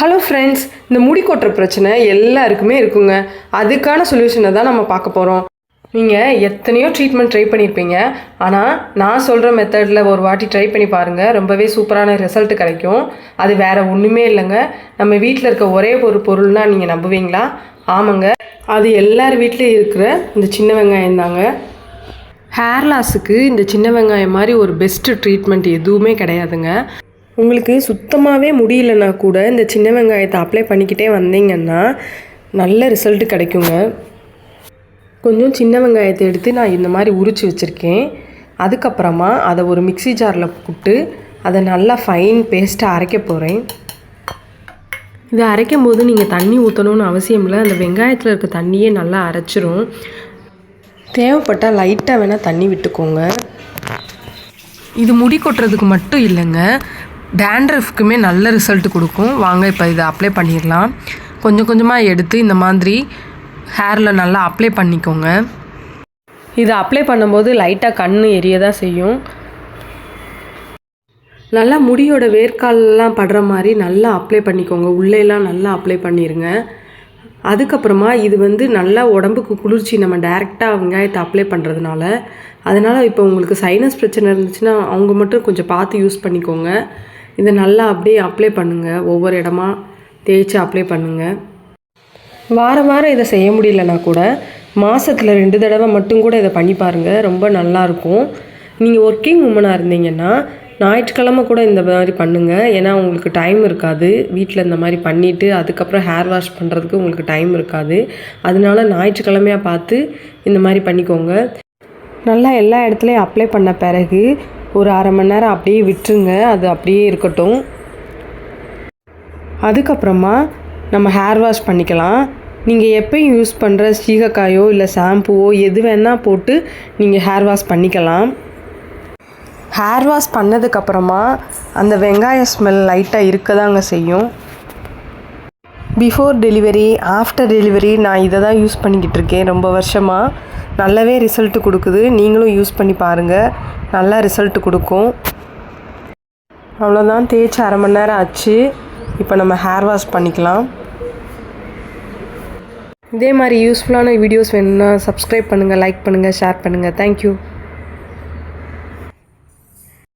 Hello friends இந்த முடி கொட்டுற பிரச்சனை எல்லாருக்குமே இருக்குங்க. அதுக்கான சொல்யூஷனை தான் நம்ம பார்க்க போகிறோம் நீங்கள் எத்தனையோ ட்ரீட்மெண்ட் ட்ரை பண்ணியிருப்பீங்க ஆனால் நான் சொல்கிற மெத்தடில் ஒரு வாட்டி ட்ரை பண்ணி பாருங்கள் ரொம்பவே சூப்பரான ரிசல்ட் கிடைக்கும். அது வேறு ஒன்றுமே இல்லைங்க. நம்ம வீட்டில் இருக்க ஒரே ஒரு பொருள்னால் நீங்கள் நம்புவீங்களா? ஆமாங்க. அது எல்லார் வீட்லேயும் இருக்கிற இந்த சின்ன வெங்காயம் தாங்க. ஹேர் லாஸுக்கு இந்த சின்ன வெங்காயம் மாதிரி ஒரு பெஸ்ட்டு ட்ரீட்மெண்ட் எதுவுமே கிடையாதுங்க. உங்களுக்கு சுத்தமாகவே முடியலன்னா கூட இந்த சின்ன வெங்காயத்தை அப்ளை பண்ணிக்கிட்டே வந்தீங்கன்னா நல்ல ரிசல்ட் கிடைக்குங்க. கொஞ்சம் சின்ன வெங்காயத்தை எடுத்து நான் இந்த மாதிரி உரித்து வச்சுருக்கேன். அதுக்கப்புறமா அதை ஒரு மிக்ஸி ஜாரில் போட்டு அதை நல்லா ஃபைன் பேஸ்ட்டாக அரைக்க போகிறேன் இதை அரைக்கும் போது நீங்கள் தண்ணி ஊற்றணும்னு அவசியம் இல்லை. அந்த வெங்காயத்தில் இருக்க தண்ணியே நல்லா அரைச்சிரும். தேவைப்பட்டால் லைட்டாக வேணால் தண்ணி விட்டுக்கோங்க. இது முடி கொட்டுறதுக்கு மட்டும் இல்லைங்க. டேண்ட்ரஃப்க்குமே நல்ல ரிசல்ட் கொடுக்கும். வாங்க இப்போ இதை அப்ளை பண்ணிடலாம். கொஞ்சம் கொஞ்சமாக எடுத்து இந்த மாதிரி ஹேரில் நல்லா அப்ளை பண்ணிக்கோங்க. இதை அப்ளை பண்ணும்போது லைட்டாக கண் எரிய தான் செய்யும். நல்லா முடியோட வேர்க்காலெலாம் படுற மாதிரி நல்லா அப்ளை பண்ணிக்கோங்க. உள்ளேலாம் நல்லா அப்ளை பண்ணிடுங்க அதுக்கப்புறமா இது வந்து நல்லா உடம்புக்கு குளிர்ச்சி நம்ம டைரெக்டாக வெங்காயத்தை அப்ளை பண்ணுறதுனால அதனால் இப்போ உங்களுக்கு சைனஸ் பிரச்சனை இருந்துச்சுன்னா அவங்க மட்டும் கொஞ்சம் பார்த்து யூஸ் பண்ணிக்கோங்க. இதை நல்லா அப்படியே அப்ளை பண்ணுங்கள் ஒவ்வொரு இடமா தேய்ச்சி அப்ளை பண்ணுங்கள் வாரம் வாரம் இதை செய்ய முடியலனா கூட மாதத்தில் ரெண்டு தடவை மட்டும் கூட இதை பண்ணி பாருங்கள் ரொம்ப நல்லாயிருக்கும் நீங்கள் ஒர்க்கிங் உமனாக இருந்தீங்கன்னா ஞாயிற்றுக்கிழமை கூட இந்த மாதிரி பண்ணுங்கள் ஏன்னா உங்களுக்கு டைம் இருக்காது. வீட்டில் இந்த மாதிரி பண்ணிவிட்டு அதுக்கப்புறம் ஹேர் வாஷ் பண்ணுறதுக்கு உங்களுக்கு டைம் இருக்காது. அதனால ஞாயிற்றுக்கிழமையாக பார்த்து இந்த மாதிரி பண்ணிக்கோங்க. நல்லா எல்லா இடத்துலையும் அப்ளை பண்ண பிறகு ஒரு அரை மணி நேரம் அப்படியே விட்டுருங்க. அது அப்படியே இருக்கட்டும். அதுக்கப்புறமா நம்ம ஹேர் வாஷ் பண்ணிக்கலாம். நீங்கள் எப்பயும் யூஸ் பண்ணுற சீகக்காயோ இல்லை ஷாம்புவோ எது வேணால் போட்டு நீங்கள் ஹேர் வாஷ் பண்ணிக்கலாம். ஹேர் வாஷ் பண்ணதுக்கப்புறமா அந்த வெங்காய ஸ்மெல் லைட்டாக இருக்க தாங்க செய்யும். பிஃபோர் டெலிவரி ஆஃப்டர் டெலிவரி நான் இதை தான் யூஸ் பண்ணிக்கிட்டு இருக்கேன். ரொம்ப வருஷமாக நல்லாவே ரிசல்ட் கொடுக்குது. நீங்களும் யூஸ் பண்ணி பாருங்கள் நல்லா ரிசல்ட் கொடுக்கும். அவ்வளோதான் தேய்ச்சி அரை மணி நேரம் ஆச்சு. இப்போ நம்ம ஹேர் வாஷ் பண்ணிக்கலாம். இதே மாதிரி யூஸ்ஃபுல்லான வீடியோஸ் வேணும்னா சப்ஸ்கிரைப் பண்ணுங்கள் லைக் பண்ணுங்கள் ஷேர் பண்ணுங்கள் தேங்க்யூ